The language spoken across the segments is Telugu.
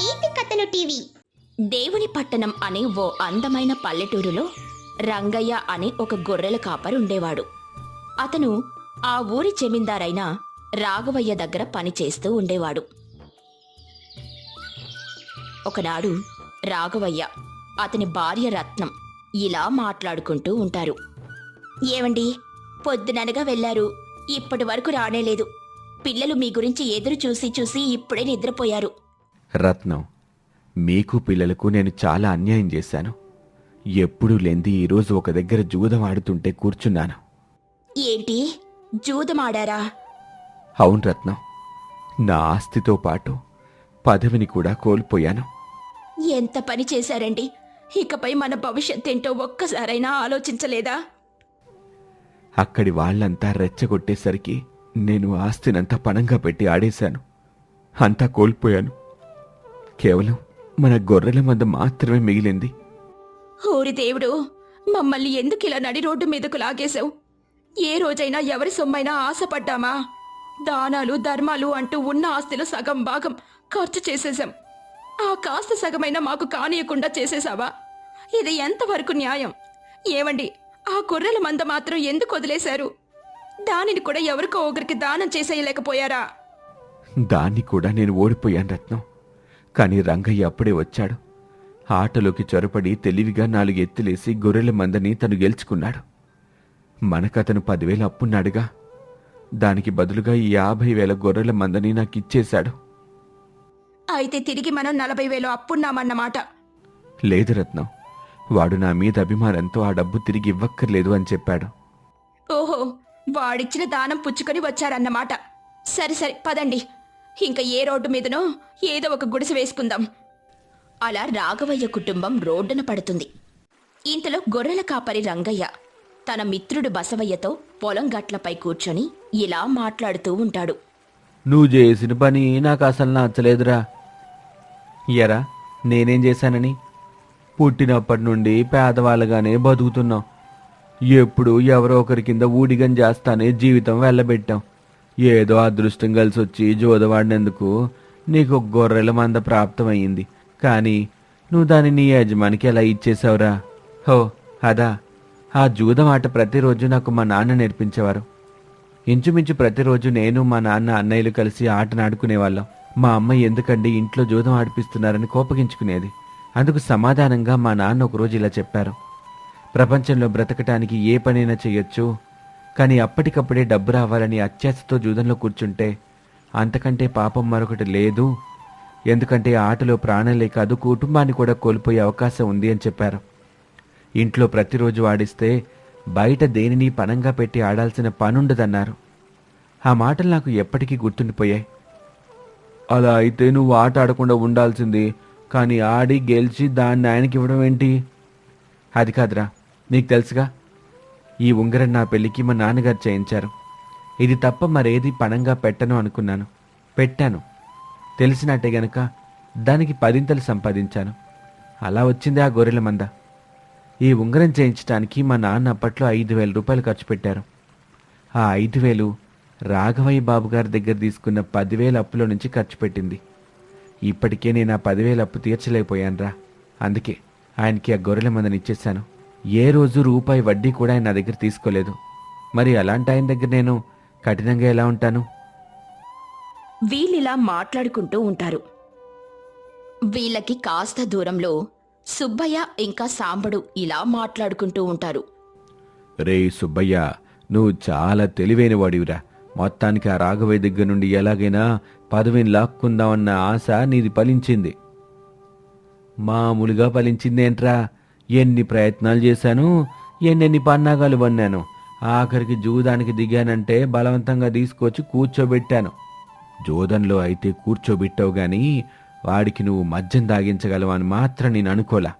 నీతి కథలు టీవీ. దేవుని పట్టణం అనే ఓ అందమైన పల్లెటూరులో రంగయ్య అనే ఒక గొర్రెల కాపరు ఉండేవాడు. అతను ఆ ఊరి జమీందారైన రాఘవయ్య దగ్గర పనిచేస్తూ ఉండేవాడు. ఒకనాడు రాఘవయ్య అతని భార్య రత్నం ఇలా మాట్లాడుకుంటూ ఉంటారు. ఏవండి పొద్దుననగా వెళ్ళారు ఇప్పటి వరకు రానేలేదు. పిల్లలు మీ గురించి ఎదురు చూసి చూసి ఇప్పుడే నిద్రపోయారు. రత్నం మీకు పిల్లలకు నేను చాలా అన్యాయం చేశాను. ఎప్పుడూ లేంది ఈరోజు ఒక దగ్గర జూదం ఆడుతుంటే కూర్చున్నాను. ఏంటి? జూదమాడారా అవును రత్నం నా ఆస్తితో పాటు పదవిని కూడా కోల్పోయాను. ఎంత పని చేశారండి? ఇకపై మన భవిష్యత్ ఏంటో ఒక్కసారైనా ఆలోచించలేదా? అక్కడి వాళ్ళంతా రెచ్చగొట్టేసరికి నేను ఆస్తినంతా పణంగా పెట్టి ఆడేశాను. అంతా కోల్పోయాను. కేవలం మన గొర్రెల మంద మాత్రమే మిగిలింది. ఓరి దేవుడు మమ్మల్ని ఎందుకు ఇలా నడి రోడ్డు మీదకు లాగేశావు? ఏ రోజైనా ఎవరి సొమ్మైనా ఆశపడ్డామా? దానాలు ధర్మాలు అంటూ ఉన్న ఆస్తిలో సగం భాగం ఖర్చు చేసేశాం. ఆ కాస్త సగమైనా మాకు కానీయకుండా చేసేశావా? ఇది ఎంతవరకు న్యాయం? ఏవండి ఆ గొర్రెల మంద మాత్రం ఎందుకు వదిలేశారు? దానిని కూడా ఎవరికో ఒకరికి దానం చేసేయలేకపోయారా? దాన్ని కూడా నేను ఓడిపోయాను రత్నం. కానీ రంగయ్య అప్పుడే వచ్చాడు. ఆటలోకి చొరపడి తెలివిగా నాలుగు ఎత్తులేసి గొర్రెల మందని తను గెలుచుకున్నాడు. మనకతను పదివేలు అప్పున్నాడుగా. దానికి బదులుగా ఈ యాభై వేల గొర్రెల మందని నాకు ఇచ్చేశాడు అయితే తిరిగి మనం నలభై వేలు అప్పున్నామన్నమాట. లేదు రత్నం. వాడు నా మీద అభిమానంతో ఆ డబ్బు తిరిగి ఇవ్వక్కర్లేదు అని చెప్పాడు. ఓహో వాడిచ్చిన దానం పుచ్చుకొని వచ్చారన్నమాట. సరే సరే పదండి. ఇంకా ఏ రోడ్డు మీదనో ఏదో ఒక గుడిసె వేసుకుందాం. అలా రాఘవయ్య కుటుంబం రోడ్డున పడుతుంది. ఇంతలో గొర్రెల కాపరి రంగయ్య తన మిత్రుడు బసవయ్యతో పొలం గట్లపై కూర్చొని ఇలా మాట్లాడుతూ ఉంటాడు. నువ్వు చేసిన పని నాకు అసలు నచ్చలేదురా. ఎరా నేనేం చేశానని? పుట్టినప్పటి నుండి పేదవాళ్ళగానే బతుకుతున్నాం ఎప్పుడు ఎవరో ఒకరి కింద ఊడిగం చేస్తానే జీవితం వెళ్ళబెట్టాం. ఏదో అదృష్టం కలిసి వచ్చి జోదవాడినందుకు నీకు గొర్రెల మంద ప్రాప్తమయ్యింది. కానీ నువ్వు దాన్ని నీ యజమానికి ఎలా ఇచ్చేసావురా హో అదా. ఆ జూదం ఆట ప్రతిరోజు నాకు మా నాన్న నేర్పించేవారు. ఇంచుమించు ప్రతిరోజు నేను మా నాన్న అన్నయ్యలు కలిసి ఆటనాడుకునేవాళ్ళం మా అమ్మ ఎందుకండి ఇంట్లో జూదం ఆడిపిస్తున్నారని కోపగించుకునేది. అందుకు సమాధానంగా మా నాన్న ఒకరోజు ఇలా చెప్పారు. ప్రపంచంలో బ్రతకటానికి ఏ పనైనా చేయొచ్చు కానీ అప్పటికప్పుడే డబ్బు రావాలని అత్యాశతో జూదంలో కూర్చుంటే అంతకంటే పాపం మరొకటి లేదు. ఎందుకంటే ఆటలో ప్రాణాలే కాదు కుటుంబాన్ని కూడా కోల్పోయే అవకాశం ఉంది అని చెప్పారు. ఇంట్లో ప్రతిరోజు ఆడిస్తే బయట దేనిని పనంగా పెట్టి ఆడాల్సిన పనుండదన్నారు. ఆ మాటలు నాకు ఎప్పటికీ గుర్తుండిపోయాయి. అలా అయితే నువ్వు ఆట ఆడకుండా ఉండాల్సింది కానీ ఆడి గెలిచి దాన్ని ఆయనకి ఇవ్వడం ఏంటి? అది కాదురా నీకు తెలుసుగా ఈ ఉంగరం నా పెళ్ళికి మా నాన్నగారు చేయించారు. ఇది తప్ప మరేది పణంగా పెట్టను అనుకున్నాను. పెట్టాను. తెలిసినట్టే గనక దానికి పదింతలు సంపాదించాను. అలా వచ్చింది ఆ గొర్రెల మంద. ఈ ఉంగరం చేయించడానికి మా నాన్న అప్పట్లో ఐదు వేల రూపాయలు ఖర్చు పెట్టారు. ఆ ఐదు వేలు రాఘవయ్య బాబు గారి దగ్గర తీసుకున్న పదివేల అప్పులో నుంచి ఖర్చు పెట్టింది. ఇప్పటికే నేను ఆ పదివేల అప్పు తీర్చలేకపోయానురా. అందుకే ఆయనకి ఆ గొర్రెల మందని ఇచ్చేశాను. ఏ రోజు రూపాయి వడ్డీ కూడా ఆయన నా దగ్గర తీసుకోలేదు. మరి అలాంటి ఆయన దగ్గర నేను కఠినంగా ఎలా ఉంటాను? వీళ్ళిలా మాట్లాడుకుంటూ ఉంటారు. వీళ్ళకి కాస్త దూరంలో సుబ్బయ్య ఇంకా సాంబడు ఇలా మాట్లాడుకుంటూ ఉంటారు. రే సుబ్బయ్య నువ్వు చాలా తెలివైన వాడివిరా మొత్తానికి ఆ రాఘవయ్య దగ్గర నుండి ఎలాగైనా పదవిని లాక్కుందామన్న ఆశ నీది ఫలించింది. మామూలుగా ఫలించిందేంట్రా? ఎన్ని ప్రయత్నాలు చేశాను ఎన్నెన్ని పన్నాగాలు వన్నాను. ఆఖరికి జూదానికి దిగానంటే బలవంతంగా తీసుకొచ్చి కూర్చోబెట్టాను. జోదంలో అయితే కూర్చోబెట్టావు గాని వాడికి నువ్వు మద్యం తాగించగలవు అని మాత్రం నేను అనుకోలా.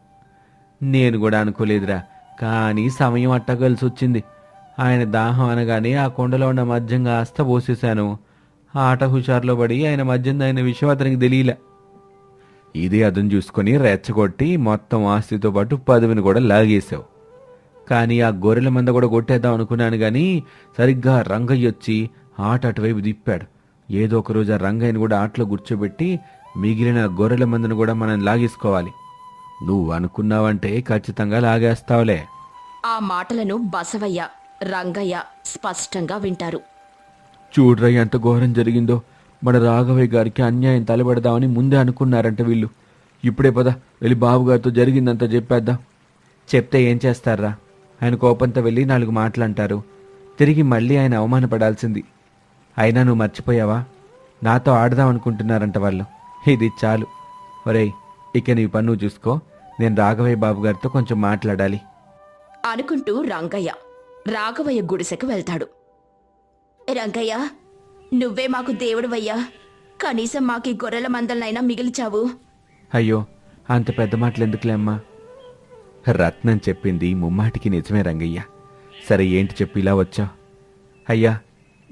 నేను కూడా అనుకోలేదురా కానీ సమయం అట్టగలిసి వచ్చింది ఆయన దాహం అనగానే ఆ కొండలో ఉన్న మద్యం కాస్త పోసేశాను. ఆట హుషారులో పడి ఆయన మద్యం ఆయన విషయం అతనికి తెలియలే. ఇదే అదం చూసుకొని రెచ్చగొట్టి మొత్తం ఆస్తితో పాటు పదవిని కూడా లాగేశావు. కానీ ఆ గొర్రెల మంద కూడా కొట్టేద్దాం అనుకున్నాను కానీ సరిగ్గా రంగయ్య వచ్చి ఆట అటువైపు తిప్పాడు. ఏదో ఒక రోజు ఆ రంగయ్యని కూడా ఆటలో కూర్చోబెట్టి మిగిలిన గొర్రెల మందును కూడా మనం లాగేసుకోవాలి. నువ్వు అనుకున్నావంటే ఖచ్చితంగా లాగేస్తావులే. ఆ మాటలను బసవయ్య రంగయ్య స్పష్టంగా వింటారు. చూడ్రా ఎంత ఘోరం జరిగిందో. మన రాఘవయ్య గారికి అన్యాయం తలబెడదామని ముందే అనుకున్నారంట వీళ్ళు. ఇప్పుడే పద వెళ్ళి బాబుగారితో జరిగిందంతా చెప్పేద్దాం. చెప్తే ఏం చేస్తారా? ఆయన కోపంతో వెళ్ళి నాలుగు మాటలు అంటారు తిరిగి మళ్ళీ ఆయన అవమానపడాల్సింది. అయినా నువ్వు మర్చిపోయావా? నాతో ఆడదాం అనుకుంటున్నారంట వాళ్ళు. ఇది చాలు. ఒరే ఇక నీ పన్ను చూసుకో. నేను రాఘవయ్య బాబు గారితో కొంచెం మాట్లాడాలి. అనుకుంటూ రంగయ్య రాఘవయ్య గుడిసెకు వెళ్తాడు. రంగయ్య నువ్వే మాకు దేవుడివయ్యా. కనీసం మాకు గొర్రెల మందలనైనా మిగిల్చావు. అయ్యో అంత పెద్ద మాటలు ఎందుకులే అమ్మా? రత్నం చెప్పింది ముమ్మాటికి నిజమే రంగయ్య. సరే ఏంటి చెప్పి ఇలా వచ్చా? అయ్యా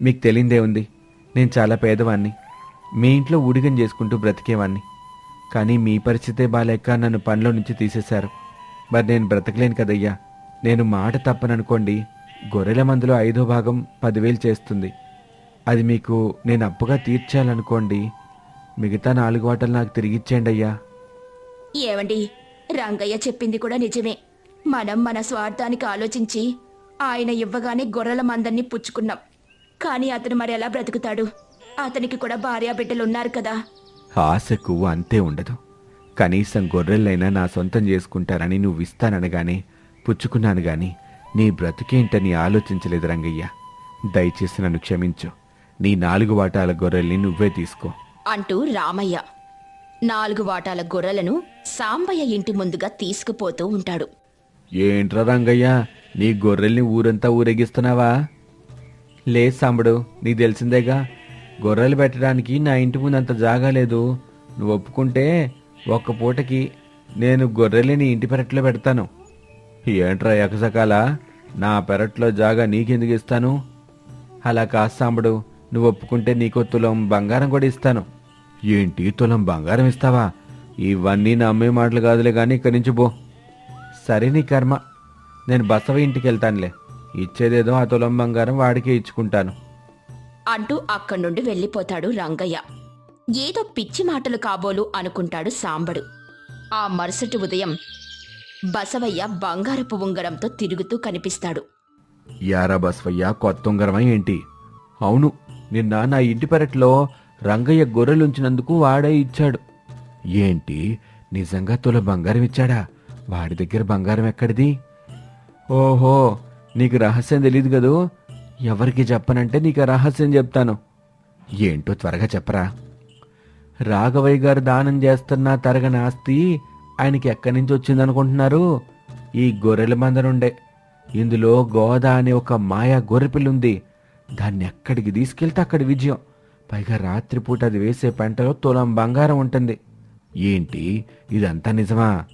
మీకు తెలియందే ఉంది. నేను చాలా పేదవాణ్ణి. మీ ఇంట్లో ఉడిగం చేసుకుంటూ బ్రతికేవాణ్ణి. కానీ మీ పరిస్థితే బాలేక నన్ను పనిలో నుంచి తీసేశారు. మరి నేను బ్రతకలేను కదయ్యా. నేను మాట తప్పననుకోండి గొర్రెల మందులో ఐదో భాగం పదివేలు చేస్తుంది. అది మీకు నేను అప్పుగా తీర్చాలనుకోండి. మిగతా నాలుగు వాటలు నాకు తిరిగిచ్చేయండి అయ్యా. ఏవండి? రంగయ్య చెప్పింది కూడా నిజమే. మనం మన స్వార్థానికి ఆలోచించి ఆయన ఇవ్వగానే గొర్రెల మందన్ని పుచ్చుకున్నాం. కానీ అతను మరి ఎలా బ్రతుకుతాడు? అతనికి కూడా భార్యాబిడ్డలున్నారు కదా. ఆశకు అంతే ఉండదు. కనీసం గొర్రెలైనా నా సొంతం చేసుకుంటారని నువ్వు ఇస్తాననగానే పుచ్చుకున్నాను గాని నీ బ్రతుకేంటని ఆలోచించలేదు రంగయ్య. దయచేసి నన్ను క్షమించు. నీ నాలుగు వాటాల గొర్రెల్ని నువ్వే తీసుకో. అంటూ రామయ్య నాలుగు వాటాల గొర్రెలను సాంబయ్య ఇంటి ముందుగా తీసుకుపోతూ ఉంటాడు. ఏంట్రా రంగయ్య నీ గొర్రెల్ని ఊరంతా ఊరేగిస్తున్నావా? లే సాంబడు నీకు తెలిసిందేగా గొర్రెలు పెట్టడానికి నా ఇంటి ముందు అంత జాగా లేదు. నువ్వు ఒప్పుకుంటే ఒక్క పూటకి నేను గొర్రెల్ని నీ ఇంటి పెరట్లో పెడతాను. ఏంట్రా ఎకసకాల నా పెరట్లో జాగా నీకెందుకు ఇస్తాను? అలా కాదు సాంబడు నువ్వు ఒప్పుకుంటే నీకో తులం బంగారం కూడా ఇస్తాను. ఏంటి తులం బంగారం ఇస్తావా? ఇవన్నీ నమ్మే మాటలు కాదులే కానీ ఇక్కడి నుంచి పో. సరే నీ కర్మ. నేను బసవ ఇంటికి వెళ్తానులే ఇచ్చేదేదో ఆ తులం బంగారం వాడికే ఇచ్చుకుంటాను. అంటూ అక్కడి నుండి వెళ్ళిపోతాడు రంగయ్య. ఏదో పిచ్చి మాటలు కాబోలు అనుకుంటాడు సాంబడు. ఆ మరుసటి ఉదయం బసవయ్య బంగారపు ఉంగరంతో తిరుగుతూ కనిపిస్తాడు. యారా బసవయ్య కొత్త ఉంగరమా ఏంటి? అవును నిన్న నా ఇంటి పెరట్లో రంగయ్య గొర్రెలుంచినందుకు వాడే ఇచ్చాడు. ఏంటి? నిజంగా తుల బంగారం ఇచ్చాడా? వాడి దగ్గర బంగారం ఎక్కడిది? ఓహో నీకు రహస్యం తెలియదు కదూ? ఎవరికి చెప్పనంటే నీకు ఆ రహస్యం చెప్తాను. ఏంటో త్వరగా చెప్పరా. రాఘవయ్య గారు దానం చేస్తున్న తరగని ఆస్తి ఆయనకి ఎక్కడి నుంచి వచ్చిందనుకుంటున్నారు? ఈ గొర్రెల మందనుండే. ఇందులో గోదా అనే ఒక మాయా గొర్రెపిల్లుంది. ఉంది దాన్ని ఎక్కడికి తీసుకెళ్తే అక్కడి విజయం. పైగా రాత్రిపూట అది వేసే పంటలో తులం బంగారం ఉంటుంది. ఏంటి? ఇదంతా నిజమా?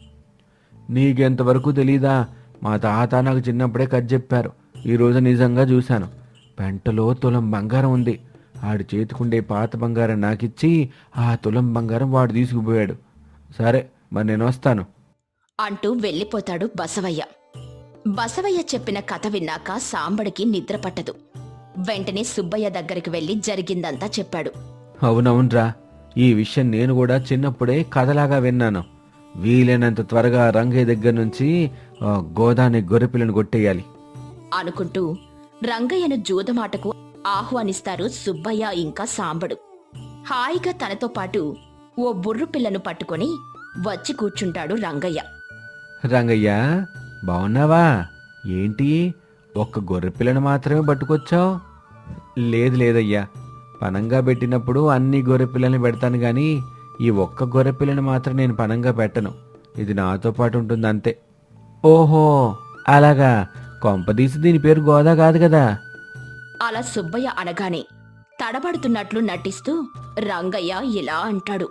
నీకెంతవరకు తెలీదా? మా తాత నాకు చిన్నప్పుడే కథ చెప్పారు. ఈరోజు నిజంగా చూశాను. పెంటలో తులం బంగారం ఉంది. ఆడు చేతికుండే పాత బంగారం నాకిచ్చి ఆ తులం బంగారం వాడు తీసుకుపోయాడు. సరే మరి నేను వస్తాను. అంటూ వెళ్ళిపోతాడు బసవయ్య. బసవయ్య చెప్పిన కథ విన్నాక సాంబడికి నిద్ర పట్టదు. వెంటనే సుబ్బయ్య దగ్గరికి వెళ్ళి జరిగిందంతా చెప్పాడు. అవునవునరా ఈ విషయం నేను కూడా చిన్నప్పుడే కథలాగా విన్నాను. వీలైనంత త్వరగా రంగయ్య దగ్గర నుంచి ఆ, గోదాని గొర్రెపిల్లను కొట్టేయాలి. అనుకుంటూ రంగయ్యను జూదమాటకు ఆహ్వానిస్తారు సుబ్బయ్య ఇంకా సాంబడు. హాయిగా తనతో పాటు ఓ బుర్రు పిల్లను పట్టుకొని వచ్చి కూర్చుంటాడు రంగయ్య. రంగయ్య బాగున్నావా ఏంటి? ఒక్క గొర్రెపిల్లను మాత్రమే పట్టుకొచ్చావు? లేదు లేదయ్యా. పనంగా పెట్టినప్పుడు అన్ని గొర్రెపిల్లని పెడతాను కానీ ఈ ఒక్క గొర్రెపిల్లని మాత్రం నేను పనంగా పెట్టను. ఇది నాతో పాటు ఉంటుంది అంతే. ఓహో అలాగా. కొంపదీసి దీని పేరు గోదా కాదు కదా? అలా సుబ్బయ్య అనగానే తడబడుతున్నట్లు నటిస్తూ రంగయ్య ఇలా అంటాడు.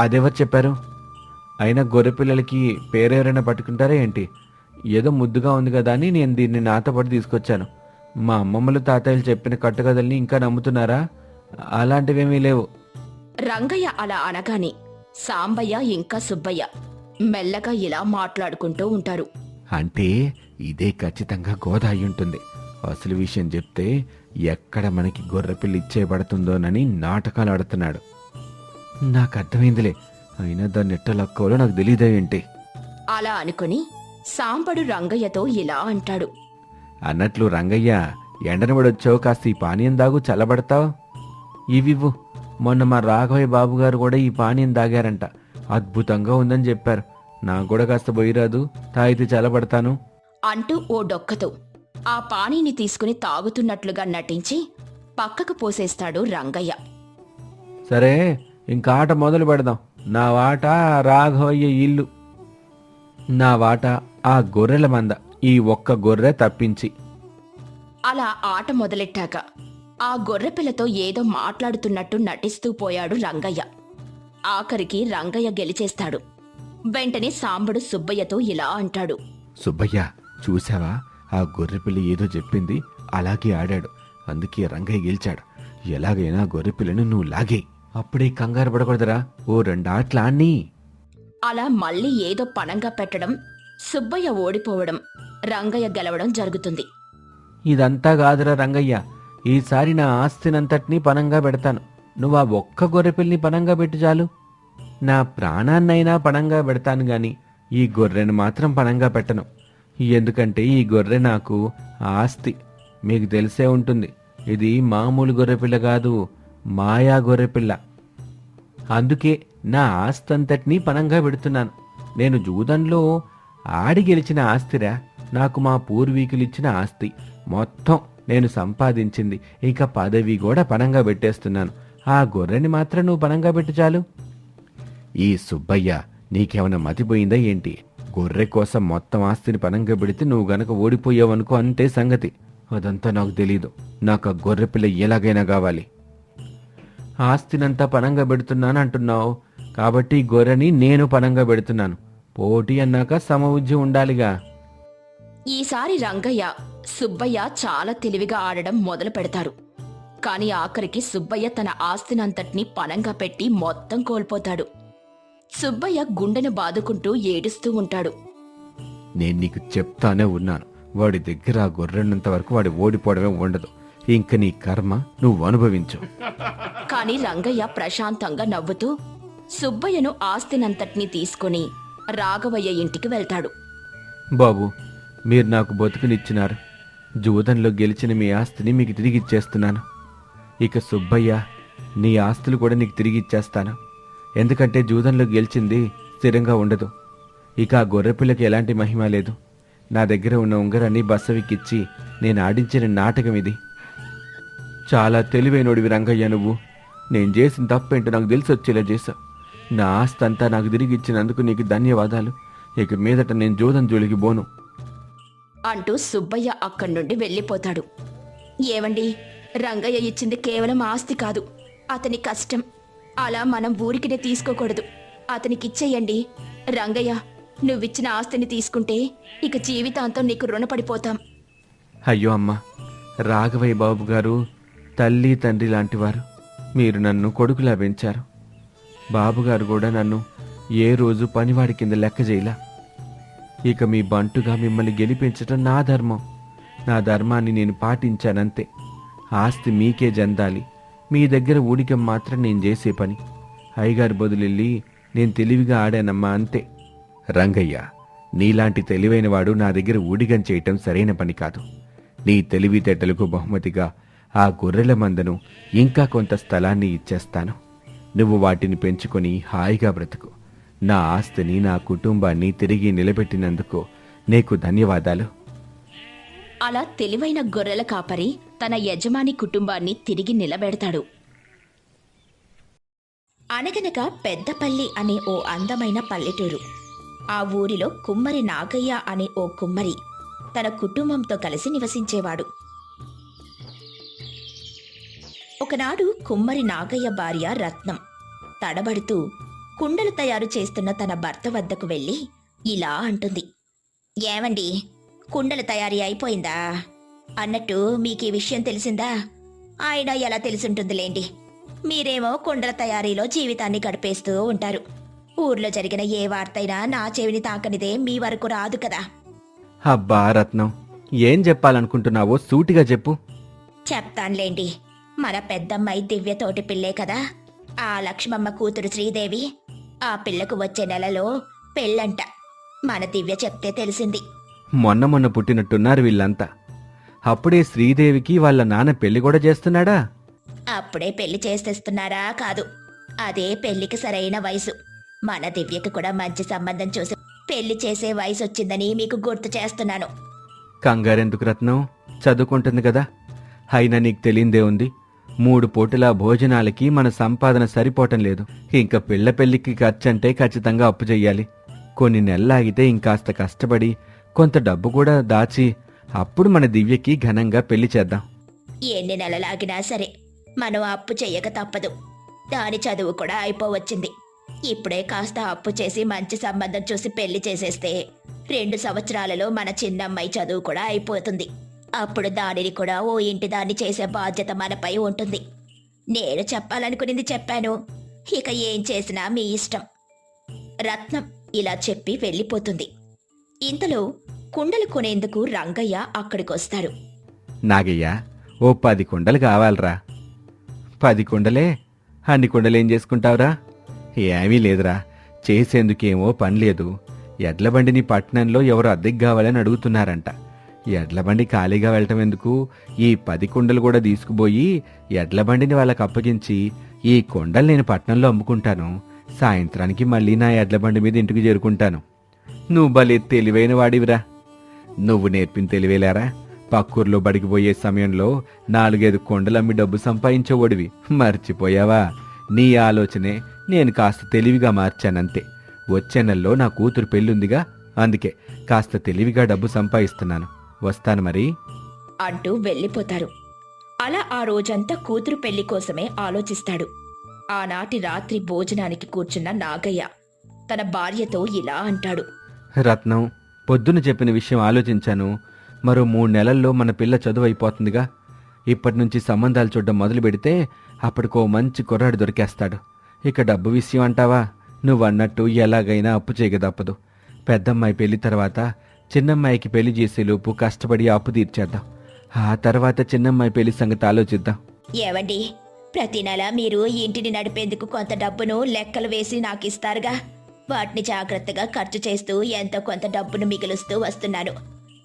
అదెవరు చెప్పారు? అయినా గొర్రెపిల్లలకి పేరెవరైనా పట్టుకుంటారా ఏంటి? ఏదో ముద్దుగా ఉంది కదా అని నేను దీన్ని నాతో పాటు తీసుకొచ్చాను. మా అమ్మమ్మలు తాతయ్యలు చెప్పిన కట్టుకథల్ని ఇంకా నమ్ముతున్నారా? అలాంటివేమీ లేవు. రంగయ్య అలా అనగానే సాంబయ్య ఇంకా సుబ్బయ్య మెల్లగా ఇలా మాట్లాడుకుంటూ ఉంటారు. అంటే ఇదే ఖచ్చితంగా గోదా అయి ఉంటుంది. అసలు విషయం చెప్తే ఎక్కడ మనకి గొర్రెపిల్లి ఇచ్చేయబడుతుందోనని నాటకాలు ఆడుతున్నాడు. నాకు అర్థమైందిలే. అయినా దాన్ని ఎట్ట లక్కోలో నాకు తెలియదే ఏంటి? అలా అనుకుని సాంబడు రంగయ్యతో ఇలా అంటాడు. అన్నట్లు రంగయ్య ఎండనబడొచ్చావు కాస్త ఈ పానీయం దాగు చల్లబడతావు? ఇవివ్వు మొన్న మా రాఘవయ్య బాబు గారు కూడా ఈ పానీయం దాగారంట. అద్భుతంగా ఉందని చెప్పారు. నాకు కూడా కాస్త పోయిరాదు తాగితే చల్లబడతాను. అంటూ ఓ డొక్కతో ఆ పానీని తీసుకుని తాగుతున్నట్లుగా నటించి పక్కకు పోసేస్తాడు రంగయ్య. సరే ఇంకా ఆట మొదలు పెడదాం. నా వాట రాఘవయ్య ఇల్లు. నా వాట ఆ గొర్రెల మంద ఈ ఒక్క గొర్రె తప్పించి. అలా ఆట మొదలెట్టాక ఆ గొర్రెపిల్లతో ఏదో మాట్లాడుతున్నట్టు నటిస్తూ పోయాడు రంగయ్య. ఆఖరికి రంగయ్య గెలిచేస్తాడు. వెంటనే సాంబడు సుబ్బయ్యతో ఇలా అంటాడు. సుబ్బయ్య చూసావా ఆ గొర్రెపిల్ల ఏదో చెప్పింది అలాగే ఆడాడు. అందుకే రంగయ్య గెలిచాడు. ఎలాగైనా గొర్రెపిల్లను నువ్వు లాగే అప్పుడే కంగారు పడకూడదురా. ఓ రెండు ఆటలు ఆడ్ని. అలా మళ్ళీ ఏదో పణంగా పెట్టడం సుబ్బయ్య ఓడిపోవడం రంగయ్య గెలవడం జరుగుతుంది. ఇదంతా కాదురా రంగయ్య. ఈసారి నా ఆస్తినంతటినీ పనంగా పెడతాను. నువ్వు ఆ ఒక్క గొర్రెపిల్ని పనంగా పెట్టు చాలు. నా ప్రాణాన్నైనా పణంగా పెడతాను గాని ఈ గొర్రెను మాత్రం పణంగా పెట్టను. ఎందుకంటే ఈ గొర్రె నాకు ఆస్తి. మీకు తెలిసే ఉంటుంది ఇది మామూలు గొర్రెపిల్ల కాదు మాయా గొర్రెపిల్ల అందుకే నా ఆస్తంతటినీ పణంగా పెడుతున్నాను. నేను జూదంలో ఆడి గెలిచిన ఆస్తిరా? నాకు మా పూర్వీకులు ఇచ్చిన ఆస్తి. మొత్తం నేను సంపాదించింది. ఇక పదవి కూడా పనంగా పెట్టేస్తున్నాను. ఆ గొర్రెని మాత్రం నువ్వు పనంగా పెట్టు చాలు. ఈ సుబ్బయ్య నీకేమైనా మతిపోయిందా ఏంటి? గొర్రె కోసం మొత్తం ఆస్తిని పనంగా పెడితే నువ్వు గనక ఓడిపోయావనుకో అంతే సంగతి. అదంతా నాకు తెలీదు. నాకు ఆ గొర్రె పిల్ల ఎలాగైనా కావాలి. ఆస్తినంతా పనంగా పెడుతున్నాను అంటున్నావు. కాబట్టి గొర్రెని నేను పనంగా పెడుతున్నాను. పోటీ అన్నాక సమవుజ్యం ఉండాలిగా. ఈసారి రంగయ్య సుబ్బయ్య చాలా తెలివిగా ఆడడం మొదలు పెడతారు. కాని ఆఖరికి సుబ్బయ్య తన ఆస్తినంతటినీ పనంగా పెట్టి మొత్తం కోల్పోతాడు. సుబ్బయ్య గుండెను బాదుకుంటూ ఏడుస్తూ ఉంటాడు. నేను నీకు చెప్తానే ఉన్నాను. వాడి దగ్గర ఆ గొర్రెన్నంత వరకు వాడి ఓడిపోవడమే ఉండదు. ఇంక నీ కర్మ నువ్వు అనుభవించు. కాని రంగయ్య ప్రశాంతంగా నవ్వుతూ సుబ్బయ్యను ఆస్తినంతటినీ తీసుకుని రాఘవయ్య ఇంటికి వెళ్తాడు. బాబు మీరు నాకు బతుకునిచ్చినారు. జూదంలో గెలిచిన మీ ఆస్తిని మీకు తిరిగి ఇచ్చేస్తున్నాను ఇక సుబ్బయ్య నీ ఆస్తులు కూడా నీకు తిరిగి ఇచ్చేస్తాను ఎందుకంటే జూదంలో గెలిచింది స్థిరంగా ఉండదు. ఇక ఆ గొర్రెపిల్లకి ఎలాంటి మహిమ లేదు. నా దగ్గర ఉన్న ఉంగరాన్ని బస్సవికిచ్చి నేను ఆడించిన నాటకం ఇది. చాలా తెలివైనోడివి రంగయ్య నువ్వు. నేను చేసిన తప్పేంటో నాకు తెలిసి వచ్చేలా చేశావు. నా ఆస్తి అంతా నాకు తిరిగి ఇచ్చినందుకు నీకు ధన్యవాదాలు. ఇక మీదట నేను జూదం జోలికి పోను అంటూ సుబ్బయ్య అక్కడి నుండి వెళ్ళిపోతాడు. ఏమండి రంగయ్య ఇచ్చింది కేవలం ఆస్తి కాదు. అతని కష్టం. అలా మనం ఊరికినే తీసుకోకూడదు. అతనికిచ్చేయండి. రంగయ్య నువ్విచ్చిన ఆస్తిని తీసుకుంటే ఇక జీవితాంతం నీకు రుణపడిపోతాం. అయ్యో అమ్మ రాఘవయ్య బాబు గారు తల్లి తండ్రి లాంటివారు మీరు నన్ను కొడుకులా పెంచారు. బాబుగారు కూడా నన్ను ఏ రోజు పనివాడి కింద లెక్క చేయలా. ఇక మీ బంటుగా మిమ్మల్ని గెలిపించటం నా ధర్మం. నా ధర్మాన్ని నేను పాటించానంతే. ఆస్తి మీకే జందాలి. మీ దగ్గర ఊడికం మాత్రం నేను చేసే పని. అయ్యగారి బదులెళ్ళి నేను తెలివిగా ఆడానమ్మా అంతే. రంగయ్య నీలాంటి తెలివైనవాడు నా దగ్గర ఊడిగం చేయటం సరైన పని కాదు. నీ తెలివితేటలకు బహుమతిగా ఆ గొర్రెల మందను ఇంకా కొంత స్థలాన్ని ఇచ్చేస్తాను. నువ్వు వాటిని పెంచుకొని హాయిగా బ్రతుకు. నా ఆస్తిని నా కుటుంబాన్ని తిరిగి నిలబెట్టినందుకు నీకు ధన్యవాదాలు. అలా తెలివైన గొర్రెల కాపరి తన యజమాని కుటుంబాన్ని తిరిగి నిలబెడతాడు. అనగనగా పెద్దపల్లి అనే ఓ అందమైన పల్లెటూరు. ఆ ఊరిలో కుమ్మరి నాగయ్య అనే ఓ కుమ్మరి తన కుటుంబంతో కలిసి నివసించేవాడు. ఒకనాడు కుమ్మరి నాగయ్య భార్య రత్నం తడబడుతూ కుండలు తయారు చేస్తున్న తన భర్త వద్దకు వెళ్ళి ఇలా అంటుంది. ఏమండి కుండల తయారీ అయిపోయిందా? అన్నట్టు మీకు ఈ విషయం తెలిసిందా? ఆయన ఎలా తెలిసుంటుందిలేండి? మీరేమో కుండల తయారీలో జీవితాన్ని గడిపేస్తూ ఉంటారు. ఊర్లో జరిగిన ఏ వార్తైనా నా చెవిని తాకనిదే మీ వరకు రాదు కదా. అబ్బా రత్నం ఏం చెప్పాలనుకుంటున్నావో సూటిగా చెప్పు. చెప్తాన్లేండి. మన పెద్దమ్మాయి దివ్య తోటి పిల్లే కదా. ఆ లక్ష్మమ్మ కూతురు శ్రీదేవి ఆ పిల్లకు వచ్చే నెలలో పెళ్ళంట. మన దివ్య చెప్తే తెలిసింది. మొన్న మొన్న పుట్టినట్టున్నారు వీళ్ళంతా. అప్పుడే శ్రీదేవికి వాళ్ళ నాన్న పెళ్ళి కూడా చేస్తున్నాడా? అప్పుడే పెళ్ళి చేసేస్తున్నారా కాదు. అదే పెళ్ళికి సరైన వయసు. మన దివ్యకి కూడా మంచి సంబంధం చూసి పెళ్ళి చేసే వయసు వచ్చిందని మీకు గుర్తు చేస్తున్నాను. కంగారెందుకు రత్నం? చదువుకుంటుంది కదా. అయినా నీకు తెలియందే ఉంది. మూడు పూటల భోజనాలకి మన సంపాదన సరిపోవటం లేదు. ఇంకా పిల్ల పెళ్ళికి ఖర్చంటే ఖచ్చితంగా అప్పు చెయ్యాలి. కొన్ని నెలలాగితే ఇంకాస్త కష్టపడి కొంత డబ్బు కూడా దాచి అప్పుడు మన దివ్యకి ఘనంగా పెళ్ళి చేద్దాం. ఎన్ని నెలలాగినా సరే మనం అప్పు చెయ్యక తప్పదు. దాని చదువు కూడా అయిపోవచ్చింది. ఇప్పుడే కాస్త అప్పు చేసి మంచి సంబంధం చూసి పెళ్ళి చేసేస్తే రెండు సంవత్సరాలలో మన చిన్నమ్మాయి చదువు కూడా అయిపోతుంది. అప్పుడు దానిని కూడా ఓ ఇంటి దాన్ని చేసే బాధ్యత మనపై ఉంటుంది. నేను చెప్పాలనుకునింది చెప్పాను. ఇక ఏం చేసినా మీ ఇష్టం. రత్నం ఇలా చెప్పి వెళ్ళిపోతుంది. ఇంతలో కుండలు కొనేందుకు రంగయ్య అక్కడికొస్తాడు నాగయ్య ఓ పది కుండలు కావాలరా. పది కుండలే అన్ని కుండలేం చేసుకుంటావురా? ఏమీ లేదురా. చేసేందుకేమో పని లేదు. ఎడ్ల బండిని పట్టణంలో ఎవరు అద్దెకి కావాలని అడుగుతున్నారంట. ఎడ్లబండి ఖాళీగా వెళ్ళటం ఎందుకు? ఈ పది కుండలు కూడా తీసుకుపోయి ఎడ్ల బండిని వాళ్ళకి అప్పగించి ఈ కొండలు నేను పట్నంలో అమ్ముకుంటాను. సాయంత్రానికి మళ్ళీ నా ఎడ్లబండి మీద ఇంటికి చేరుకుంటాను. నువ్వు భలే తెలివైన వాడివిరా. నువ్వు నేర్పిన తెలివేలారా? పక్కూర్లో బడికి పోయే సమయంలో నాలుగైదు కొండలమ్మి డబ్బు సంపాదించేవాడివి. మర్చిపోయావా? నీ ఆలోచనే నేను కాస్త తెలివిగా మార్చానంతే. వచ్చే నెలలో నా కూతురు పెళ్ళుందిగా అందుకే కాస్త తెలివిగా డబ్బు సంపాదిస్తున్నాను. వస్తాను మరి. అంటూ వెళ్ళిపోతారు. అలా ఆ రోజంతా కూతురు పెళ్ళి కోసమే ఆలోచిస్తాడు. ఆనాటి రాత్రి భోజనానికి కూర్చున్న నాగయ్య తన భార్యతో ఇలా అంటాడు. రత్నం పొద్దున చెప్పిన విషయం ఆలోచించాను. మరో మూడు నెలల్లో మన పిల్ల చదువు అయిపోతుందిగా ఇప్పటి నుంచి సంబంధాలు చూడడం మొదలు పెడితే అప్పటికో మంచి కుర్రాడు దొరికేస్తాడు. ఇక డబ్బు విషయం అంటావా? నువ్వు అన్నట్టు ఎలాగైనా అప్పు చేయక తప్పదు. పెద్దమ్మాయి పెళ్ళి తర్వాత చిన్నమ్మాయికి పెళ్ళి చేసేలోపు కష్టపడి అప్పు తీర్చేద్దాం. ఆ తర్వాత చిన్నమ్మాయి పెళ్ళి సంగతి ఆలోచిద్దాం. ఏవండి? ప్రతి నెల మీరు ఇంటిని నడిపేందుకు కొంత డబ్బును లెక్కలు వేసి నాకు ఇస్తారుగా. వాటిని జాగ్రత్తగా ఖర్చు చేస్తూ ఎంతో కొంత డబ్బును మిగులుస్తూ వస్తున్నాను.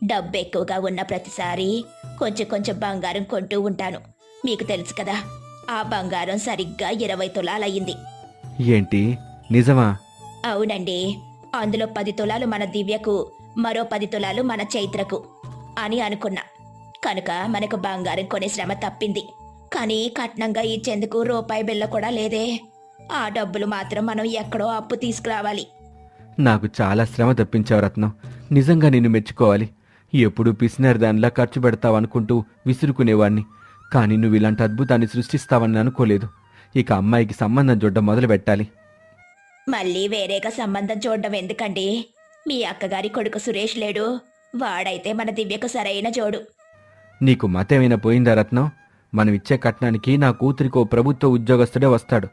డబ్బు ఎక్కువగా ఉన్న ప్రతిసారి కొంచెం కొంచెం బంగారం కొంటూ ఉంటాను. మీకు తెలుసు కదా ఆ బంగారం సరిగ్గా ఇరవై తులాలయ్యింది. ఏంటి? నిజమా? అవునండి. అందులో పది తులాలు మన దివ్యకు మరో పది తులాలు మన చైత్రకు అని అనుకున్నా. కనుక మనకు బంగారం కొనే శ్రమ తప్పింది. కానీ కట్నంగా ఇచ్చేందుకు రూపాయి బిళ్ళ కూడా లేదే. ఆ డబ్బులు మాత్రం మనం ఎక్కడో అప్పు తీసుకురావాలి. నాకు చాలా శ్రమ తప్పించావు రత్నం. నిజంగా నిన్ను మెచ్చుకోవాలి. ఎప్పుడు పిసినారు దానిలా ఖర్చు పెడతావనుకుంటూ విసురుకునేవాణ్ణి. కానీ నువ్వు ఇలాంటి అద్భుతాన్ని సృష్టిస్తావని అనుకోలేదు. ఇక అమ్మాయికి సంబంధం చూడడం మొదలు పెట్టాలి మళ్ళీ వేరేగా సంబంధం చూడడం ఎందుకండి? మీ అక్కగారి కొడుకు సురేష్ లేడు. వాడైతే మన దివ్యకు సరైన జోడు. నీకు మతేమైనా పోయిందా రత్నం? మనం ఇచ్చే కట్నానికి నా కూతురికో ప్రభుత్వ ఉద్యోగస్తుడే వస్తాడు.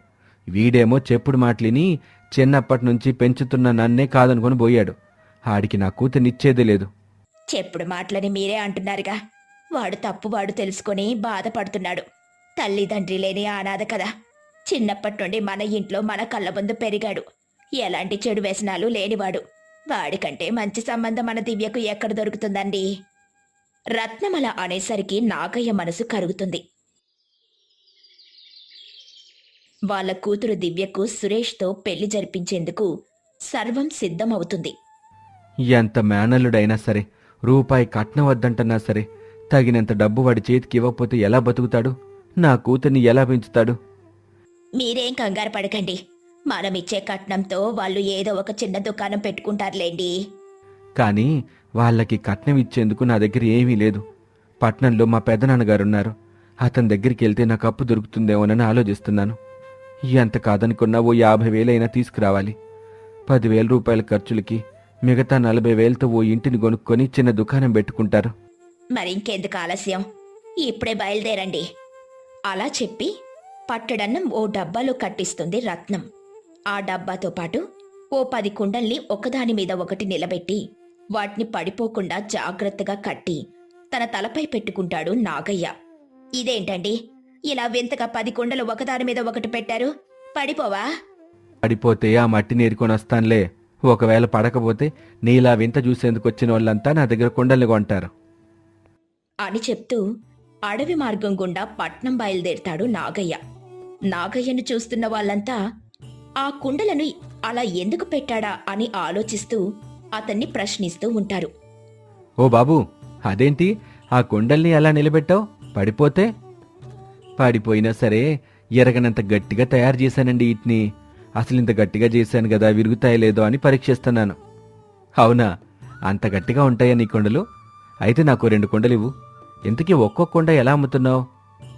వీడేమో చెప్పుడు మాటలిని చిన్నప్పటి నుంచి పెంచుతున్న నన్నే కాదనుకొని పోయాడు. ఆడికి నా కూతురినిచ్చేదే లేదు. చెప్పుడు మాటలని మీరే అంటున్నారుగా. వాడు తప్పు వాడు తెలుసుకొని బాధపడుతున్నాడు. తల్లిదండ్రి లేని అనాథ కదా చిన్నప్పటి నుండి మన ఇంట్లో మన కళ్ళ ముందు పెరిగాడు. ఎలాంటి చెడు వ్యసనాలు లేనివాడు. వాడికంటే మంచి సంబంధం మన దివ్యకు ఎక్కడ దొరుకుతుందండి? రత్నమల అనేసరికి నాగయ్య మనసు కరుగుతుంది. వాళ్ళ కూతురు దివ్యకు సురేష్తో పెళ్ళి జరిపించేందుకు సర్వం సిద్ధమవుతుంది. ఎంత మేనల్లుడైనా సరే రూపాయి కట్నం వద్దంటన్నా సరే తగినంత డబ్బు వాడి చేతికి ఇవ్వకపోతే ఎలా బతుకుతాడు? నా కూతుర్ని ఎలా పెంచుతాడు? మీరేం కంగారు పడకండి. మనం ఇచ్చే కట్నంతో వాళ్ళు ఏదో ఒక చిన్న దుకాణం పెట్టుకుంటారులేండి. కానీ వాళ్ళకి కట్నం ఇచ్చేందుకు నా దగ్గర ఏమీ లేదు. పట్నంలో మా పెదనాన్నగారున్నారు అతని దగ్గరికి వెళ్తే నాకు అప్పు దొరుకుతుందేమోనని ఆలోచిస్తున్నాను. ఎంత కాదనుకున్నా ఓ యాభై వేలైనా తీసుకురావాలి. పదివేల రూపాయల ఖర్చులకి మిగతా నలభై వేలతో ఓ ఇంటిని కొనుక్కొని చిన్న దుకాణం పెట్టుకుంటారు. మరింకెందుకు ఆలస్యం? ఇప్పుడే బయలుదేరండి. అలా చెప్పి పట్టడన్నం ఓ డబ్బాలో కట్టిస్తుంది రత్నం. ఆ డబ్బాతో పాటు ఓ పది కుండల్ని ఒకదాని మీద ఒకటి నిలబెట్టి వాటిని పడిపోకుండా జాగ్రత్తగా కట్టి తన తలపై పెట్టుకుంటాడు నాగయ్య. ఇదేంటండి? ఇలా వింతగా పది కుండలు ఒకదాని మీద ఒకటి పెట్టారు? పడిపోవా? పడిపోతే ఆ మట్టి నేరుకొని వస్తానులే. ఒకవేళ పడకపోతే నీలా వింత చూసేందుకు వచ్చిన వాళ్ళంతా నా దగ్గర కుండలు కొంటారు. అని చెప్తూ అడవి మార్గం గుండా పట్నం బయలుదేరతాడు నాగయ్య. నాగయ్యను చూస్తున్న వాళ్ళంతా ఆ కుండలను అలా ఎందుకు పెట్టాడా అని ఆలోచిస్తూ అతన్ని ప్రశ్నిస్తూ ఉంటారు. ఓ బాబు అదేంటి? ఆ కుండల్ని ఎలా నిలబెట్టావు? పడిపోతే? పడిపోయినా సరే ఎరగనంత గట్టిగా తయారు చేశానండి వీటిని అసలు ఇంత గట్టిగా చేశాను కదా విరుగుతాయి లేదో అని పరీక్షిస్తున్నాను. అవునా? అంత గట్టిగా ఉంటాయా నీ కొండలు? అయితే నాకు రెండు కొండలు ఇవ్వు ఇంతకీ ఒక్కొక్క కొండ ఎలా అమ్ముతున్నావు?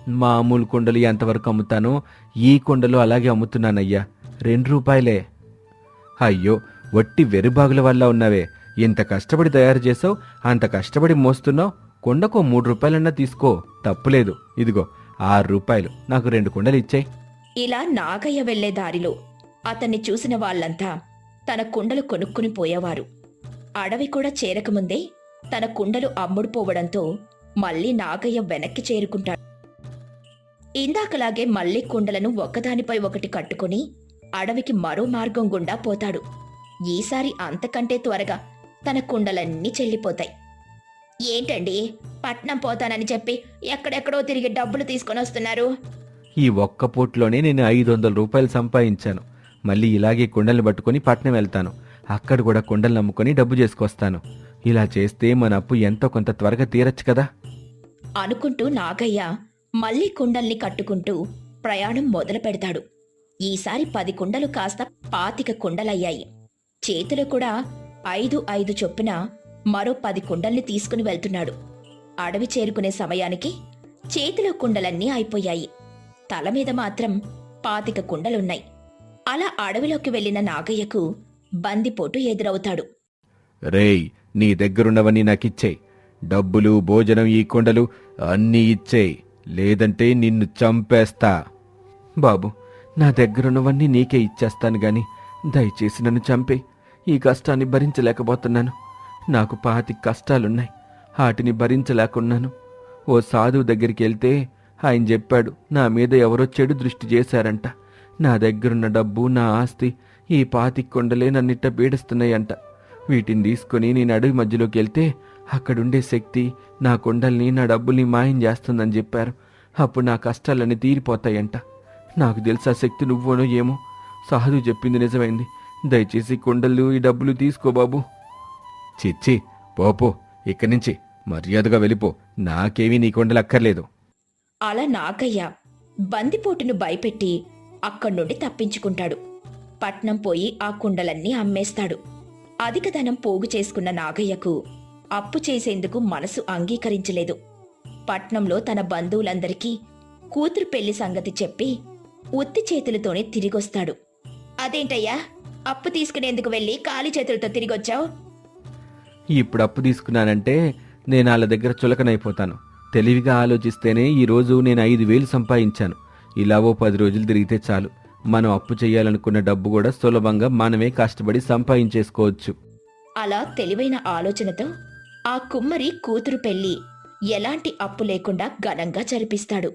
మామూలు కొండలు ఎంతవరకు అమ్ముతానో ఈ కొండలు అలాగే అమ్ముతున్నానయ్యా. రెండు రూపాయలే. అయ్యో వట్టి వెరుబాగుల వల్ల ఉన్నావే. ఇంత కష్టపడి తయారు చేసావు అంత కష్టపడి మోస్తున్నావు. కొండకో మూడు రూపాయలన్నా తీసుకో. తప్పులేదు. ఇదిగో ఆరు రూపాయలు. నాకు రెండు కుండలు ఇచ్చాయి. ఇలా నాగయ్య వెళ్ళే దారిలో అతన్ని చూసిన వాళ్ళంతా తన కుండలు కొనుక్కుని పోయేవారు. అడవి కూడా చేరకముందే తన కుండలు అమ్ముడుపోవడంతో మళ్ళీ నాగయ్య వెనక్కి చేరుకుంటాడు. ఇందాకలాగే మళ్ళీ కుండలను ఒకదానిపై ఒకటి కట్టుకుని అడవికి మరో మార్గం గుండా పోతాడు. ఈసారి అంతకంటే త్వరగా తన కుండలన్నీ చెల్లిపోతాయి. ఏంటండి? పట్నం పోతానని చెప్పి ఎక్కడెక్కడో తిరిగి డబ్బులు తీసుకొని వస్తున్నారు? ఈ ఒక్క పూట్లోనే నేను ఐదు వందల రూపాయలు సంపాదించాను. మళ్ళీ ఇలాగే కుండల్ని పట్టుకొని పట్నం వెళ్తాను. అక్కడ కూడా కుండలు నమ్ముకొని డబ్బు చేసుకొస్తాను. ఇలా చేస్తే మన అప్పు ఎంతో కొంత త్వరగా తీరచ్చు కదా? అనుకుంటూ నాగయ్య మళ్ళీ కుండల్ని కట్టుకుంటూ ప్రయాణం మొదలు పెడతాడు ఈసారి పది కుండలు కాస్త పాతిక కుండలయ్యాయి. చేతులు కూడా ఐదు ఐదు చొప్పున మరో పది కుండల్ని తీసుకుని వెళ్తున్నాడు. అడవి చేరుకునే సమయానికి చేతిలో కుండలన్నీ అయిపోయాయి. తల మీద మాత్రం పాతిక కుండలున్నాయి. అలా అడవిలోకి వెళ్ళిన నాగయ్యకు బందిపోటు ఎదురవుతాడు. రేయ్ నీ దగ్గరున్నవన్నీ నాకిచ్చేయ్. డబ్బులు భోజనం ఈ కొండలు అన్నీ ఇచ్చేయ్. లేదంటే నిన్ను చంపేస్తా. బాబు నా దగ్గరున్నవన్నీ నీకే ఇచ్చేస్తాను గాని దయచేసి నన్ను చంపే. ఈ కష్టాన్ని భరించలేకపోతున్నాను. నాకు పాతి కష్టాలున్నాయి. వాటిని భరించలేకున్నాను. ఓ సాధువు దగ్గరికి వెళ్తే ఆయన చెప్పాడు నా మీద ఎవరో చెడు దృష్టి చేశారంట. నా దగ్గరున్న డబ్బు నా ఆస్తి ఈ పాతి కొండలే నన్నిట్ట పీడిస్తున్నాయంట. వీటిని తీసుకొని నేను అడవి మధ్యలోకి వెళ్తే అక్కడుండే శక్తి నా కొండల్ని నా డబ్బుల్ని మాయం చేస్తుందని చెప్పారు. అప్పుడు నా కష్టాలన్నీ తీరిపోతాయంట. నాకు తెలుసా శక్తి నువ్వునో ఏమో. సాధు చెప్పింది నిజమైంది. దయచేసి కొండలు ఈ డబ్బులు తీసుకో బాబు. చిచ్చి పోపో ఇక్కడి నుంచి. మర్యాదగా వెళ్ళిపో. నాకేమీ నీ కొండలు అక్కర్లేదు. అలా నాగయ్య బందిపోటును భయపెట్టి అక్కడి నుండి తప్పించుకుంటాడు. పట్నం పోయి ఆ కుండలన్నీ అమ్మేస్తాడు. అధిక ధనం పోగు చేసుకున్న నాగయ్యకు అప్పు చేసేందుకు మనసు అంగీకరించలేదు. పట్నంలో తన బంధువులందరికీ కూతురు పెళ్ళి సంగతి చెప్పి ఉత్తి చేతులతోనే తిరిగొస్తాడు. అదేంటయ్యా? అప్పు తీసుకునేందుకు వెళ్ళి ఖాళీ చేతులతో తిరిగొచ్చావు? ఇప్పుడు అప్పు తీసుకున్నానంటే నేను వాళ్ళ దగ్గర చులకనైపోతాను. తెలివిగా ఆలోచిస్తేనే ఈ రోజు నేను ఐదు వేలు సంపాదించాను. ఇలా ఓ పది రోజులు తిరిగితే చాలు. మనం అప్పు చేయాలనుకున్న డబ్బు కూడా సులభంగా మనమే కష్టపడి సంపాదించేసుకోవచ్చు. అలా తెలివైన ఆలోచనతో ఆ కుమ్మరి కూతురు పెళ్ళి ఎలాంటి అప్పు లేకుండా ఘనంగా జరిపిస్తాడు.